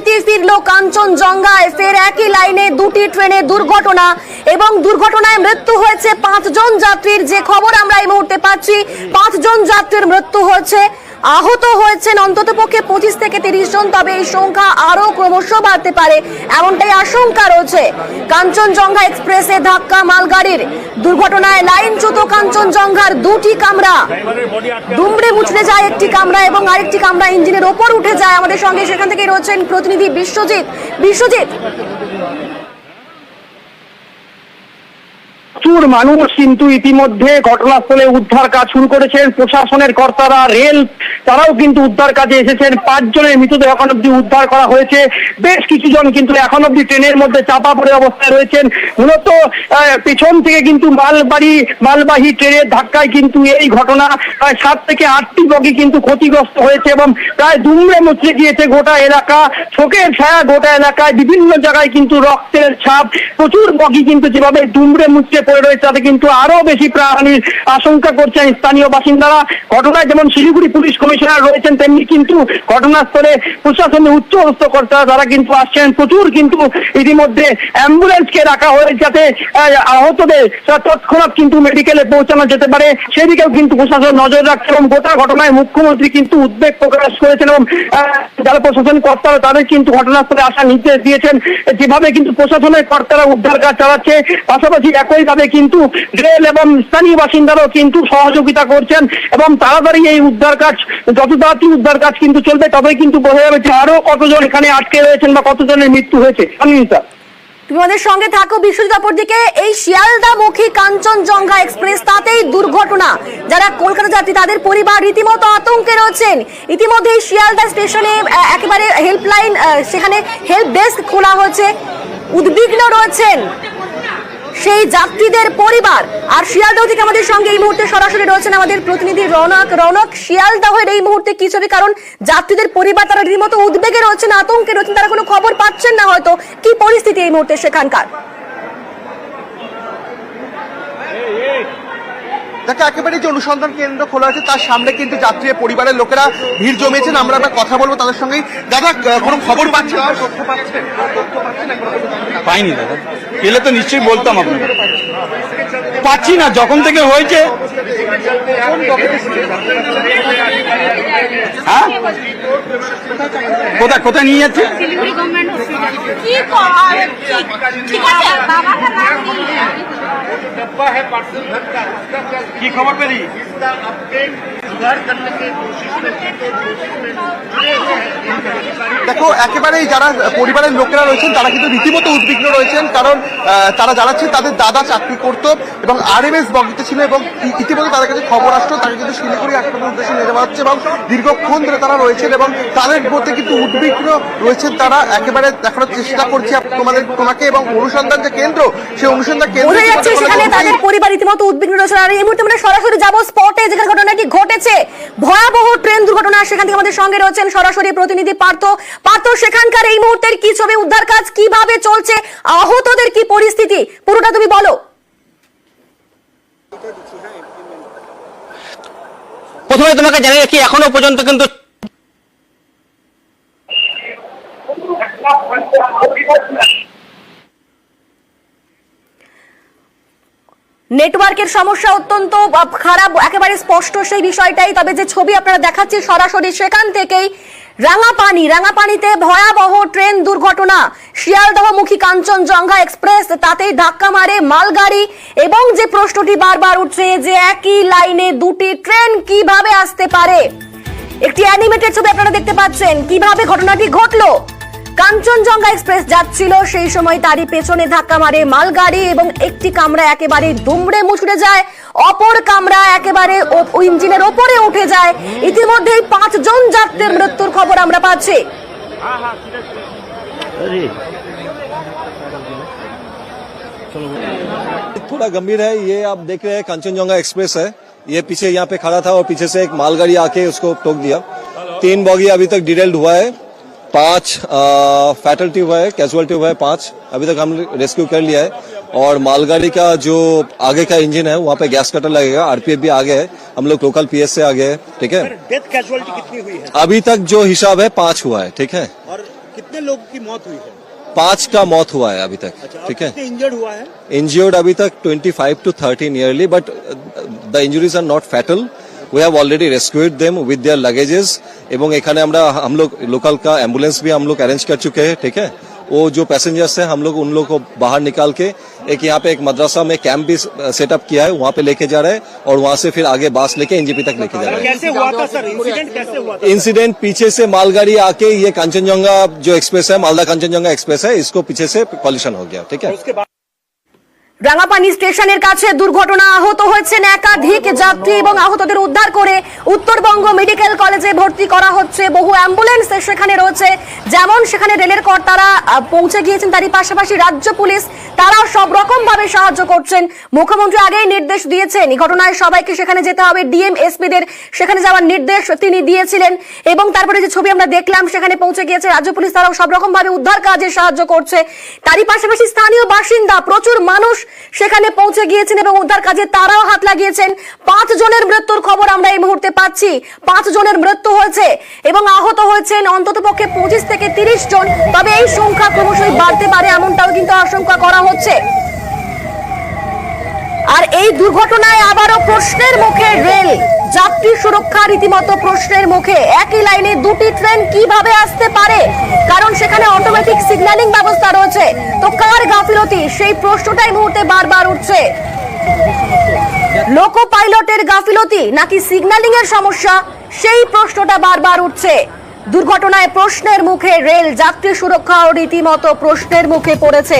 রীতি ফিরল কাঞ্চনজঙ্ঘায় ফের একই লাইনে দুটি ট্রেনে দুর্ঘটনা এবং দুর্ঘটনায় মৃত্যু হয়েছে পাঁচজন যাত্রীর। যে খবর আমরা এই মুহূর্তে পাচ্ছি, পাঁচজন যাত্রীর মৃত্যু হয়েছে। আহত হয়েছেন অন্ততপক্ষে পঁচিশ থেকে তিরিশ জন, তবে এই সংখ্যা আরও ক্রমশ বাড়তে পারে এমনটাই আশঙ্কা রয়েছে। কাঞ্চনজঙ্ঘা এক্সপ্রেসে ধাক্কা মালগাড়ির। দুর্ঘটনায় লাইনচ্যুত কাঞ্চনজঙ্ঘার দুটি কামরা। দুমড়ে মুচড়ে যায় একটি কামরা এবং আরেকটি কামরা ইঞ্জিনের ওপর উঠে যায়। আমাদের সঙ্গে সেখান থেকে রয়েছেন প্রতিনিধি বিশ্বজিৎ। বিশ্বজিৎ প্রচুর মানুষ কিন্তু ইতিমধ্যে ঘটনাস্থলে উদ্ধার কাজ শুরু করেছেন। প্রশাসনের কর্তারা, রেল, তারাও কিন্তু উদ্ধার কাজে এসেছেন। পাঁচজনের মৃতদেহ এখন অব্দি উদ্ধার করা হয়েছে। বেশ কিছুজন কিন্তু এখন অব্দি ট্রেনের মধ্যে চাপা পড়ে অবস্থায় রয়েছেন। মূলত পেছন থেকে কিন্তু মালবাড়ি, মালবাহী ট্রেনের ধাক্কায় কিন্তু এই ঘটনা, প্রায় সাত থেকে আটটি বগি কিন্তু ক্ষতিগ্রস্ত হয়েছে এবং প্রায় দুমড়ে মুচড়ে গিয়েছে গোটা এলাকা। শোকের ছায়া গোটা এলাকায়। বিভিন্ন জায়গায় কিন্তু রক্তের ছাপ। প্রচুর বগি কিন্তু যেভাবে দুমড়ে মুচড়ে পড়ে রয়েছে, তাতে কিন্তু আরও বেশি প্রাণহানির আশঙ্কা করছেন স্থানীয় বাসিন্দারা। ঘটনায় যেমন শিলিগুড়ি পুলিশ কমিশনার রয়েছেন, তেমনি কিন্তু ঘটনাস্থলে প্রশাসনের উচ্চ কর্তারা তারা কিন্তু আসছেন, প্রচুর কিন্তু ইতিমধ্যে অ্যাম্বুলেন্সকে রাখা হয়েছে যাতে আহতদের তৎক্ষণাৎ কিন্তু মেডিকেলে পৌঁছানো যেতে পারে। সেদিকেও কিন্তু প্রশাসন নজর রাখছে এবং গোটা ঘটনায় মুখ্যমন্ত্রী কিন্তু উদ্বেগ প্রকাশ করেছেন এবং যারা প্রশাসন কর্তারা, তাদের কিন্তু ঘটনাস্থলে আসার নির্দেশ দিয়েছেন। যেভাবে কিন্তু প্রশাসনের কর্তারা উদ্ধার কাজ চালাচ্ছে, পাশাপাশি একইভাবে কিন্তু রেল এবং স্থানীয় বাসিন্দারাও কিন্তু সহযোগিতা করছেন এবং তাড়াতাড়ি এই উদ্ধার কাজ যত তাড়াতাড়ি উদ্ধার কাজ কিন্তু চলবে, তবেই কিন্তু বোঝা যাবে যে আরও কতজন এখানে আটকে রয়েছেন বা কতজনের মৃত্যু হয়েছে। অনিন্দিতা তুমি আমাদের সঙ্গে থাকো, বিশ্বজিৎ অপরদিকে এই শিয়ালদামুখী কাঞ্চনজঙ্ঘা এক্সপ্রেস, তাতেই দুর্ঘটনা। যারা কলকাতা যাত্রী, তাদের পরিবার রীতিমতো আতঙ্কে রয়েছেন। ইতিমধ্যে শিয়ালদা স্টেশনে একেবারে হেল্পলাইন সেখানে হেল্প ডেস্ক খোলা হয়েছে। উদ্বিগ্ন রয়েছেন। সেই যাত্রীদের পরিবার আর শিয়ালদাহ থেকে আমাদের সঙ্গে এই মুহূর্তে সরাসরি রয়েছেন আমাদের প্রতিনিধি রনক। রৌনক শিয়ালদাহের এই মুহূর্তে কি ছবি? কারণ যাত্রীদের পরিবার তারা রীতিমতো উদ্বেগে রয়েছেন আতঙ্কে রয়েছেন তারা কোনো খবর পাচ্ছেন না হয়তো। কি পরিস্থিতি এই মুহূর্তে সেখানকার? দেখো একেবারে যে অনুসন্ধান কেন্দ্র খোলা আছে তার সামনে কিন্তু যাত্রী পরিবারের লোকেরা ভিড় জমিয়েছেন। আমরা একটা কথা বলব তাদের সঙ্গে দাদা কোনো খবর পাচ্ছেন? তথ্য পাচ্ছেন? তথ্য পাচ্ছেন? এখনও পর্যন্ত? পাইনি দাদা। পেলে তো নিশ্চয়ই বলতাম আপনাকে। পাচ্ছি না যখন থেকে হয়েছে। হ্যাঁ? কোথায় কোথায় নিয়ে যাচ্ছে? কি খবর পেলি? দেখো একেবারেই যারা পরিবারের লোকেরা রয়েছেন তারা কিন্তু রীতিমতো উদ্বিগ্ন রয়েছেন কারণ তারা জানাচ্ছেন তাদের দাদা চাকরি করত এবং আরএমএস বগিতে ছিল এবং ইতিমধ্যে তাদের কাছে খবর আসলো তাকে কিন্তু শিলিগুড়ি হাসপাতালের উদ্দেশ্যে নিয়ে যাওয়া হচ্ছে এবং দীর্ঘক্ষণ ধরে তারা রয়েছেন এবং তাদের মধ্যে কিন্তু উদ্বিগ্ন রয়েছেন তারা। একেবারে দেখানোর চেষ্টা করছি তোমাদের তোমাকে এবং অনুসন্ধান যে কেন্দ্র সেই অনুসন্ধান কেন্দ্র তাদের পরিবার রীতিমতো উদ্বিগ্ন রয়েছে। আর এই মুহূর্তে আমরা সরাসরি যাব স্পটে যেখানে ঘটনাটি ঘটেছে। ভয়াবহ ট্রেন দুর্ঘটনা সেখান থেকে আমাদের সঙ্গে রয়েছেন সরাসরি প্রতিনিধি পার্থ পার্থ সেখানকার এই মুহূর্তের কি ছবি উদ্ধার কাজ কীভাবে চলছে আহতদের কি পরিস্থিতি? পুরোটা তুমি বলো। প্রথমে তোমাকে জানিয়ে রাখি এখনও পর্যন্ত কিন্তু নেটওয়ার্কের সমস্যা অত্যন্ত খারাপ একেবারে স্পষ্ট সেই বিষয়টাই। তবে যে ছবি আপনারা দেখাচ্ছি সরাসরি সেখান থেকেই রাঙাপানি, রাঙাপানিতে ভয়াবহ ট্রেন দুর্ঘটনা। শিয়ালদহমুখী কাঞ্চনজঙ্ঘা এক্সপ্রেস, তাতেই ধাক্কা মারে মালগাড়ি এবং যে প্রশ্নটি বারবার উঠছে যে একই লাইনে দুটি ট্রেন কীভাবে আসতে পারে? একটি অ্যানিমেটেড ছবি আপনারা দেখতে পাচ্ছেন। কীভাবে ঘটনাটি ঘটলো? কাঞ্চনজঙ্ঘা এক্সপ্রেস যাচ্ছিল সেই সময় তারই পেছনে ধাক্কা মারে মালগাড়ি এবং একটি কামরা একেবারে দুমড়ে মুচড়ে যায় অপর কামরা একেবারে ও- ও ইঞ্জিনের ওপরে উঠে যায় ইতিমধ্যেই পাঁচজন যাত্রীর মৃত্যুর খবর আমরা পাচ্ছি थोड़ा गंभीर है ये आप देख रहे हैं कंचनजंगा एक्सप्रेस है ये पीछे यहाँ पे खड़ा था और पीछे से एक मालगाड़ी आके उसको टोक दिया तीन बॉगी अभी तक डिटेल्ड हुआ है पाँच फैटल्टी हुआ है कैजुअलिटी हुआ है पाँच। अभी तक हम रेस्क्यू कर लिया है। और मालगाड़ी का जो आगे का इंजन है वहाँ पे गैस कटर लगेगा आरपीएफ भी आगे है। हम लोग लोकल पीएस से आगे है ठीक है? डेथ कैजुअलिटी कितनी हुई है? अभी तक जो हिसाब है पाँच हुआ है ठीक है? और कितने लोग की मौत हुई है? पाँच का मौत हुआ है अभी तक ठीक है? इंजर्ड हुआ है? इंजर्ड अभी तक 25 to 30 nearly but the the are not not we have already rescued them with their luggages एवं এখানে আমরা हम लोग लोकल का एंबुलेंस भी हम लोग अरेंज कर चुके हैं ठीक है वो जो पैसेंजर्स हैं हम लोग उन लोग को बाहर निकाल के एक यहाँ पे एक मदरसा में कैंप भी सेटअप किया है वहाँ पे लेके जा रहे हैं और वहाँ से फिर आगे बास लेके एनजीपी तक लेके जा रहे हैं कैसे हुआ था सर? इंसिडेंट कैसे हुआ था इंसिडेंट पीछे से मालगाड़ी आके ये कांचनजंगा जो एक्सप्रेस है मालदा कांचनजंगा एक्सप्रेस है इसको पीछे से पॉल्यूशन हो गया ठीक है? রাঙাপানি স্টেশনের কাছে দুর্ঘটনা আহত হয়েছেন একাধিক যাত্রী এবং আহতদের উদ্ধার করে উত্তরবঙ্গ মেডিকেল কলেজে ভর্তি করা হচ্ছে। বহু অ্যাম্বুলেন্স সেখানে রয়েছে। যেমন সেখানে রেলের কর্তারা পৌঁছে গিয়েছেন তারই পাশাপাশি রাজ্য পুলিশ, তারাও সব রকম ভাবে সাহায্য করছেন। মুখ্যমন্ত্রী আগেই নির্দেশ দিয়েছেন, এই ঘটনায় সবাইকে সেখানে যেতে হবে ডিএম এসপিদের সেখানে যাওয়ার নির্দেশ তিনি দিয়েছিলেন। এবং তারপরে যে ছবি আমরা দেখলাম, সেখানে পৌঁছে গিয়েছে রাজ্য পুলিশ, তারাও সব রকম ভাবে উদ্ধার কাজে সাহায্য করছে। তারই পাশাপাশি স্থানীয় বাসিন্দা, প্রচুর মানুষ সেখানে পৌঁছে গিয়েছেন এবং উদ্ধার কাজে তারাও হাত লাগিয়েছেন। পাঁচ জনের মৃত্যুর খবর আমরা এই মুহূর্তে পাচ্ছি। পাঁচ জনের মৃত্যু হয়েছে এবং আহত হয়েছেন অন্তত পক্ষে পঁচিশ থেকে তিরিশ জন। তবে এই সংখ্যা ক্রমশই বাড়তে পারে, এমনটাও কিন্তু আশঙ্কা করা হচ্ছে। আর এই দুর্ঘটনায় আবারও প্রশ্নের মুখে রেল। যাত্রী সুরক্ষা রীতিমতো প্রশ্নের মুখে। একই লাইনে দুটি ট্রেন কীভাবে আসতে পারে? কারণ সেখানে অটোমেটিক সিগন্যালিং ব্যবস্থা রয়েছে। তো কার গাফিলতি? সেই প্রশ্নটাই মুহূর্তে বারবার উঠছে। লোকো পাইলটের গাফিলতি নাকি সিগন্যালিং এর সমস্যা? সেই প্রশ্নটা বারবার উঠছে। দুর্ঘটনায় প্রশ্নের মুখে রেল যাত্রী সুরক্ষাও রীতিমতো প্রশ্নের মুখে পড়েছে।